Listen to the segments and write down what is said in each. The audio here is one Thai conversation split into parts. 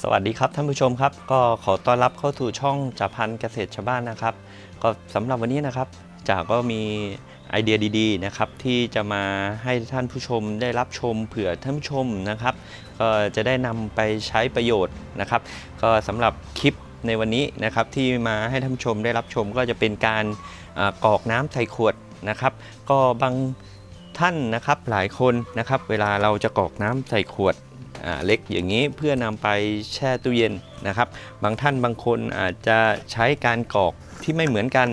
สวัสดีครับท่านผู้ชมครับ ก็ขอต้อนรับเข้าสู่ช่องจ่าพันเกษตรชาวบ้านนะครับ ก็สำหรับวันนี้นะครับจ่าก็มีไอเดียดีๆนะครับที่จะมาให้ท่านผู้ชมได้รับชมเผื่อท่านผู้ชมนะครับ ก็จะได้นำไปใช้ประโยชน์นะครับ ก็สำหรับคลิปในวันนี้นะครับที่มาให้ท่านผู้ชมได้รับชมก็จะเป็นการกรอกน้ำใส่ขวดนะครับ ก็บางท่านนะครับหลายคนนะครับ เวลาเราจะกรอกน้ำใส่ขวด เล็กอย่างนี้เพื่อนำไปแช่ตู้เย็นนะครับ บางท่านบางคนอาจจะใช้การกรอกที่ไม่เหมือนกัน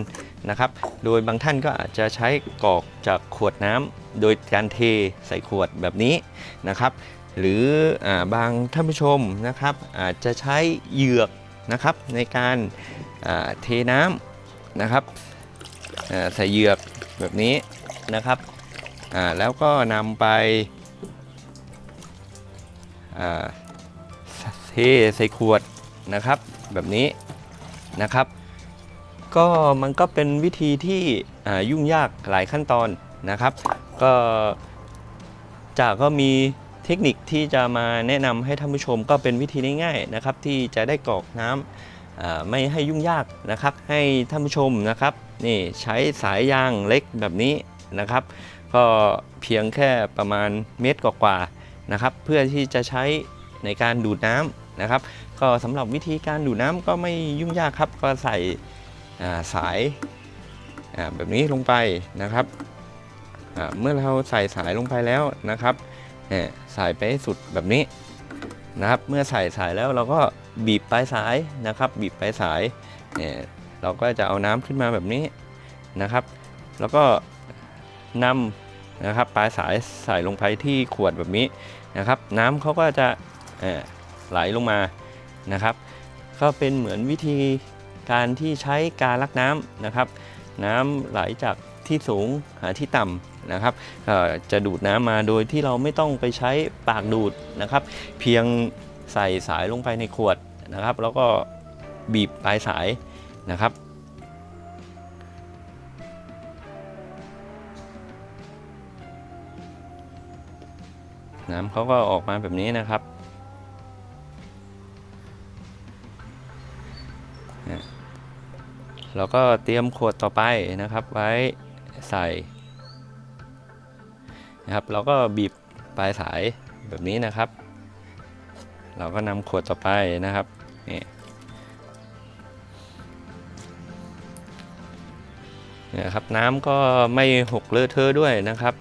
นะครับ โดยบางท่านก็อาจจะใช้กรอกจากขวดน้ำโดยการเทใส่ขวดแบบนี้นะครับ หรืออบางท่านผู้ชมนะครับ อาจจะใช้เหยือกนะครับในการาเทน้ำนะครับใส่เหยือกแบบนี้นะครับแล้วก็นำไป เทใส่ขวดนะครับแบบนี้นะครับ ก็มันก็เป็นวิธีที่ยุ่งยากหลายขั้นตอนนะครับ ก็จากก็มีเทคนิคที่จะมาแนะนำให้ท่านผู้ชมก็เป็นวิธีง่ายๆนะครับ ที่จะได้กรอกน้ำไม่ให้ยุ่งยากนะครับ ให้ท่านผู้ชมนะครับนี่ใช้สายยางเล็กแบบนี้นะครับ ก็เพียงแค่ประมาณเมตรกว่าๆ นะครับเพื่อที่จะใช้ในการดูดน้ำนะครับ ก็สำหรับวิธีการดูดน้ำก็ไม่ยุ่งยากครับ ก็ใส่สายแบบนี้ลงไปนะครับเมื่อเราใส่สายลงไปแล้วนะครับเนี่ยไปสุดแบบนี้นะครับ เมื่อใส่สายแล้วเราก็บีบปลายสายนะครับ บีบปลายสายเนี่ยเราก็จะเอาน้ำขึ้นมาแบบนี้นะครับ แล้วก็นำ นะครับปลายสายใส่ลงไปที่ขวดแบบนี้นะครับ น้ำเขาก็จะไหลลงมานะครับ ก็เป็นเหมือนวิธีการที่ใช้การลักน้ำนะครับ น้ำไหลจากที่สูงหาที่ต่ำนะครับจะดูดน้ำมาโดยที่เราไม่ต้องไปใช้ปากดูดนะครับ เพียงใส่สายลงไปในขวดนะครับ แล้วก็บีบปลายสายนะครับ น้ำเขาก็ออกมาแบบนี้นะครับ เราก็เตรียมขวดต่อไปนะครับ ไว้ใส่นะครับ เราก็บีบปลายสายแบบนี้นะครับ เราก็นำขวดต่อไปนะครับนี่นี่ยครับน้ำก็ไม่หกเลอะเทอะด้วยนะครับ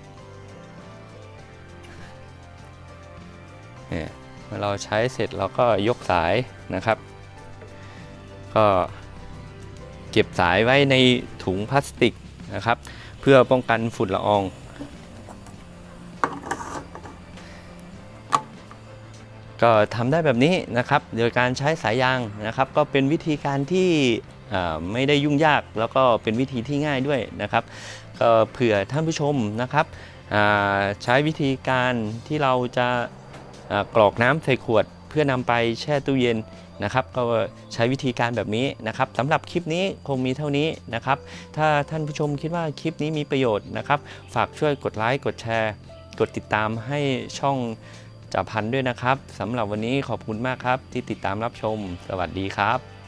เนี่ยเมื่อเราใช้เสร็จเราก็ยกสายนะครับ ก็เก็บสายไว้ในถุงพลาสติกนะครับ เพื่อป้องกันฝุ่นละอองก็ทำได้แบบนี้นะครับ โดยการใช้สายยางนะครับ ก็เป็นวิธีการที่ไม่ได้ยุ่งยากแล้วก็เป็นวิธีที่ง่ายด้วยนะครับ ก็เผื่อท่านผู้ชมนะครับใช้วิธีการที่เราจะ กรอกน้ำใส่ขวด เพื่อนำไปแช่ตู้เย็นนะครับก็ใช้วิธีการแบบนี้นะครับสำหรับคลิปนี้คงมีเท่านี้นะครับ ถ้าท่านผู้ชมคิดว่าคลิปนี้มีประโยชน์นะครับ ฝากช่วยกดไลค์กดแชร์ กดติดตามให้ช่องจ่าพันด้วยนะครับสำหรับวันนี้ขอบคุณมากครับที่ติดตามรับชม สวัสดีครับ